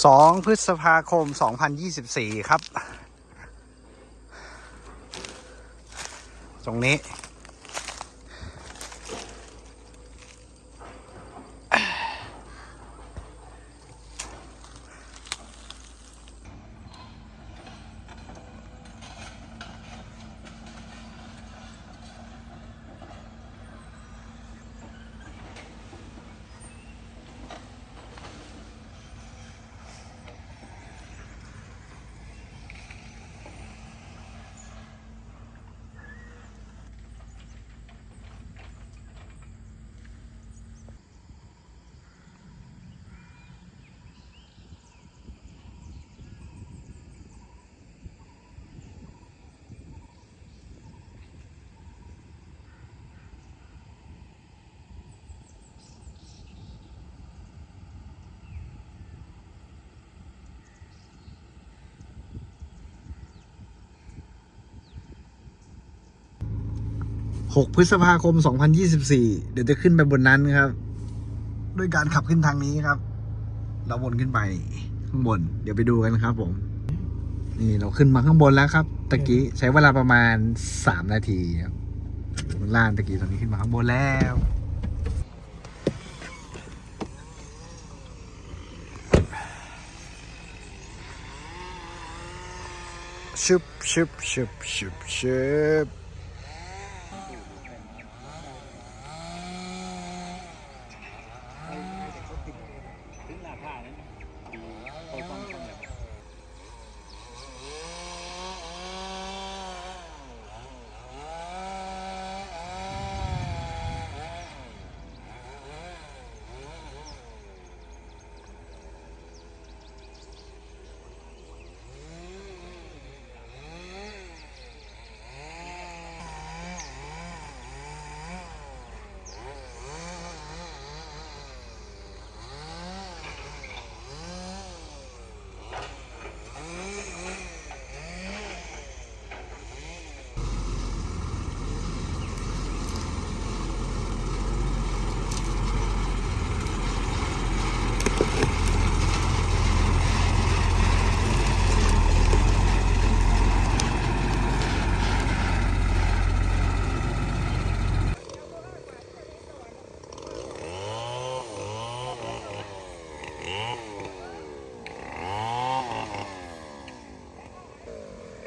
2 พฤษภาคม 2024 ครับ ตรงนี้ 6 พฤษภาคม 2024 เดี๋ยวจะขึ้นไปบนนั้นครับ ด้วยการขับขึ้นทางนี้ครับ เราวนขึ้นไปข้างบน เดี๋ยวไปดูกันครับผม นี่เราขึ้นมาข้างบนแล้วครับ ตะกี้ใช้เวลาประมาณ 3 นาทีครับบนล่างตะกี้ตอนนี้ขึ้นมาข้างบนแล้วชุบชุบชุบชุบชุบ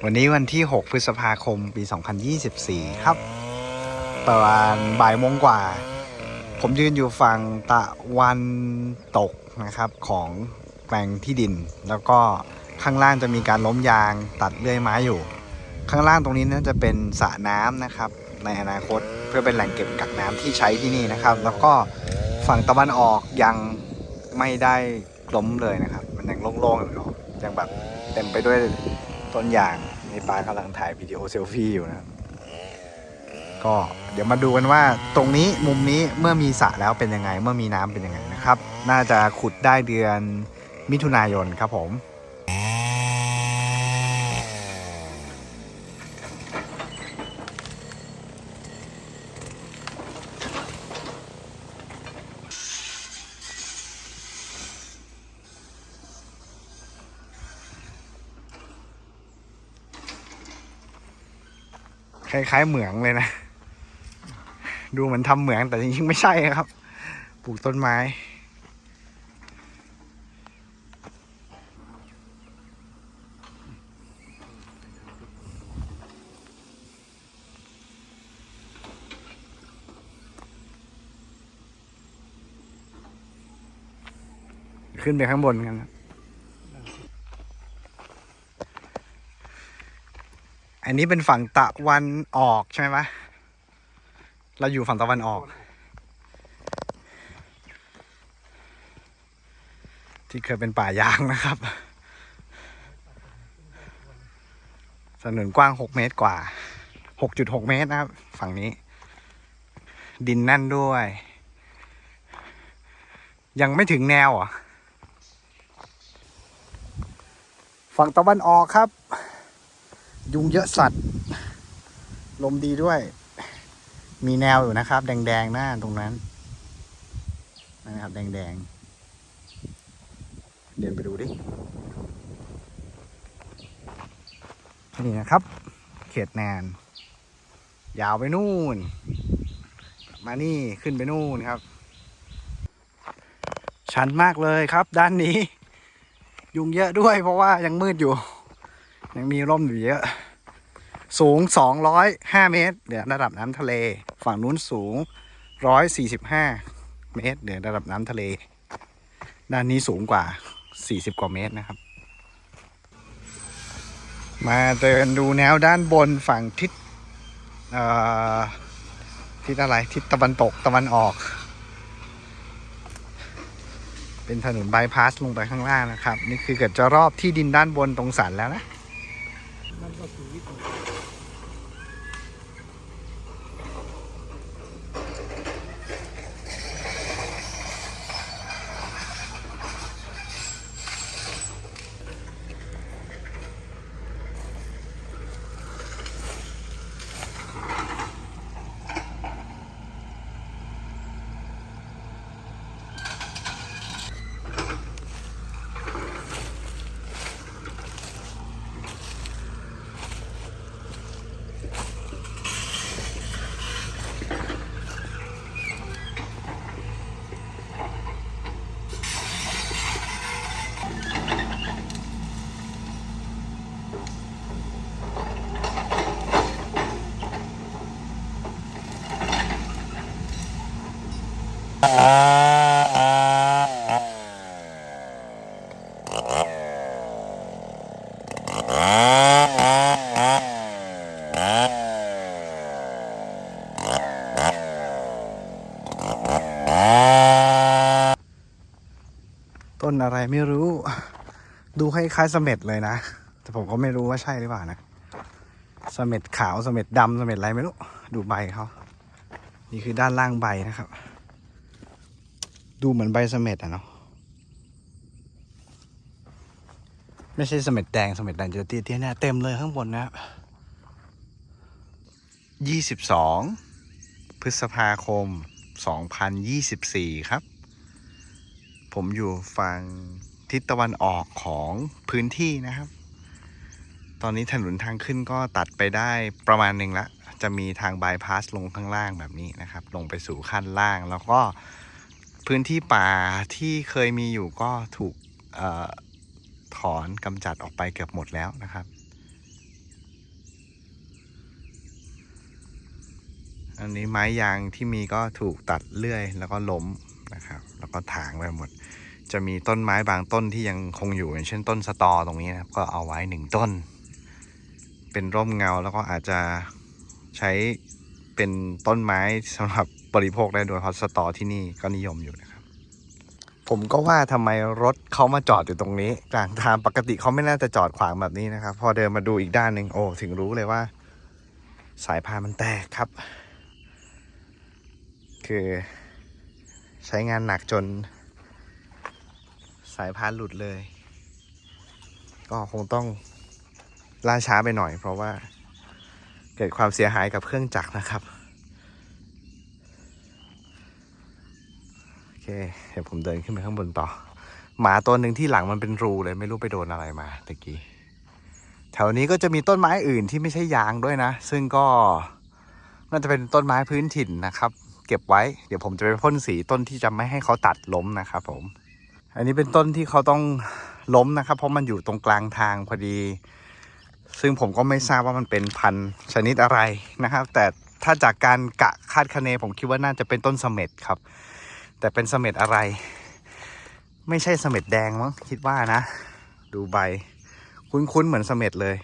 วันนี้วันที่ 6 พฤษภาคม ปี 2024 ครับ ประมาณบ่ายโมงกว่า ผมยืนอยู่ฝั่งตะวันตกนะครับของแปลงที่ดิน แล้วก็ข้างล่างจะมีการล้มยางตัดเลื่อยไม้อยู่ ข้างล่างตรงนี้น่าจะเป็นสระน้ำนะครับ ในอนาคตเพื่อเป็นแหล่งเก็บกักน้ำที่ใช้ที่นี่นะครับ แล้วก็ฝั่งตะวันออกยังไม่ได้ล้มเลยนะครับ มันยังโล่งๆอยู่ยังแบบเต็มไปด้วยต้นยาง นี่ป้ากำลังถ่ายวิดีโอเซลฟี่อยู่นะครับก็เดี๋ยวมาดูกันว่าตรงนี้มุมนี้เมื่อมีสระแล้วเป็นยังไง เมื่อมีน้ำเป็นยังไงนะครับ น่าจะขุดได้เดือนมิถุนายนครับผม คล้ายๆเหมืองเลยนะ ดูเหมือนทำเหมืองแต่จริงๆไม่ใช่ครับ ปลูกต้นไม้ขึ้นไปข้างบนกันครั อันนี้เป็นฝั่งตะวันออกใช่ไหมเราอยู่ฝั่งตะวันออก ที่เคยเป็นป่ายางนะครับถนนกว้างหกเมตรกว่าหกจุดหกเมตรนะครับ ฝั่งนี้ ดินแน่นด้วย ยังไม่ถึงแนวอะฝั่งตะวันออกครับ ยุงเยอะสัตว์ ลมดีด้วย มีแนวอยู่นะครับ แดงๆหน้าตรงนั้นนะครับ แดงเดินไปดูดิ นี่นะครับ เขตแนน ยาวไปนู่น มานี่ขึ้นไปนู่นครับ ชันมากเลยครับด้านนี้ ยุงเยอะด้วยเพราะว่ายังมืดอยู่ ยังมีร่มอยู่เยอะ สูง 205 เมตรเหนือระดับน้ำทะเล ฝั่งนู้นสูง 145 เมตรเหนือระดับน้ำทะเล ด้านนี้สูงกว่า 40 กว่าเมตรนะครับ มาเดินดูแนวด้านบนฝั่งทิศทิศอะไรทิศตะวันตกตะวันออก เป็นถนนบายพาสลงไปข้างล่างนะครับ นี่คือเกิดจะรอบที่ดินด้านบนตรงสันแล้วนะ นั่นก็คือวิถี ต้นอะไรไม่รู้ ดูคล้ายๆเสม็ดเลยนะ แต่ผมก็ไม่รู้ว่าใช่หรือเปล่านะเสม็ดขาวเสม็ดดำเสม็ดอะไรไม่รู้ ดูใบเขานี่คือด้านล่างใบนะครับ ดูเหมือนใบเสม็ดอะเนาะไม่ใช่เสม็ดแดงเสม็ดแดงจะเตี้ยๆเนี่ยเต็มเลยข้างบนนะครับยี่สิบสองพฤษภาคมสองพันยี่สิบสี่ครับ ผมอยู่ฝั่งทิศตะวันออกของพื้นที่นะครับ ตอนนี้ถนนทางขึ้นก็ตัดไปได้ประมาณหนึ่งละ จะมีทางบายพาสลงข้างล่างแบบนี้นะครับ ลงไปสู่ขั้นล่างแล้วก็พื้นที่ป่าที่เคยมีอยู่ก็ถูกออถอนกำจัดออกไปเกือบหมดแล้วนะครับ อันนี้ไม้ยางที่มีก็ถูกตัดเลื่อยแล้วก็ล้ม นะครับ แล้วก็ถางไปหมด จะมีต้นไม้บางต้นที่ยังคงอยู่อย่างเช่นต้นสตอตรงนี้นะครับก็เอาไว้หนึ่งต้น เป็นร่มเงาแล้วก็อาจจะใช้เป็นต้นไม้สำหรับบริโภคได้โดยเพราะสตอที่นี่ก็นิยมอยู่นะครับ ผมก็ว่าทำไมรถเขามาจอดอยู่ตรงนี้ กลางทางปกติเขาไม่น่าจะจอดขวางแบบนี้นะครับ พอเดินมาดูอีกด้านหนึ่งโอ้ถึงรู้เลยว่า สายพานมันแตกครับ คือ ใช้งานหนักจน สายพานหลุดเลย ก็คงต้องล่าช้าไปหน่อย เพราะว่าเกิดความเสียหายกับเครื่องจักรนะครับ โอเค เดี๋ยวผมเดินขึ้นไปข้างบนต่อ หมาตัวหนึ่งที่หลังมันเป็นรูเลยไม่รู้ไปโดนอะไรมาตะกี้ แถวนี้ก็จะมีต้นไม้อื่นที่ไม่ใช่ยางด้วยนะ ซึ่งก็น่าจะเป็นต้นไม้พื้นถิ่นนะครับ เก็บไว้ เดี๋ยวผมจะไปพ่นสีต้นที่จะไม่ให้เขาตัดล้มนะครับผม อันนี้เป็นต้นที่เขาต้องล้มนะครับ เพราะมันอยู่ตรงกลางทางพอดี ซึ่งผมก็ไม่ทราบว่ามันเป็นพันธุ์ชนิดอะไรนะครับ แต่ถ้าจากการกะคาดคะเนผมคิดว่าน่าจะเป็นต้นเสม็ดครับ แต่เป็นเสม็ดอะไร ไม่ใช่เสม็ดแดงมั้งคิดว่านะ ดูใบ คุ้นๆเหมือนเสม็ดเลย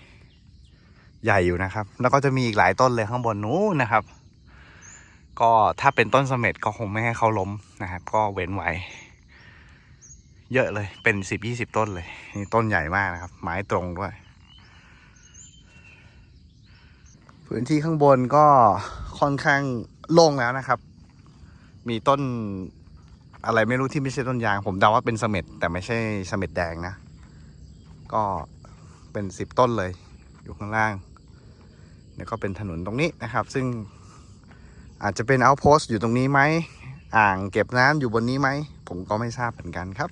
ใหญ่อยู่นะครับ แล้วก็จะมีอีกหลายต้นเลยข้างบนนู้นนะครับ ก็ถ้าเป็นต้นสม็ดก็คงไม่ให้เขาล้มนะครับ ก็เว้นไว้ เยอะเลยเป็นสิบยี่สิบต้นเลย นี่ต้นใหญ่มากนะครับ ไม้ตรงด้วย พื้นที่ข้างบนก็ค่อนข้างโล่งแล้วนะครับ มีต้นอะไรไม่รู้ที่ไม่ใช่ต้นยาง ผมเดาว่าเป็นเสม็ดแต่ไม่ใช่เสม็ดแดงนะ ก็เป็นสิบต้นเลย อยู่ข้างล่าง แล้วก็เป็นถนนตรงนี้นะครับ ซึ่ง อาจจะเป็นเอาโพสต์อยู่ตรงนี้ไหม อ่างเก็บน้ำอยู่บนนี้ไหม ผมก็ไม่ทราบเหมือนกันครับ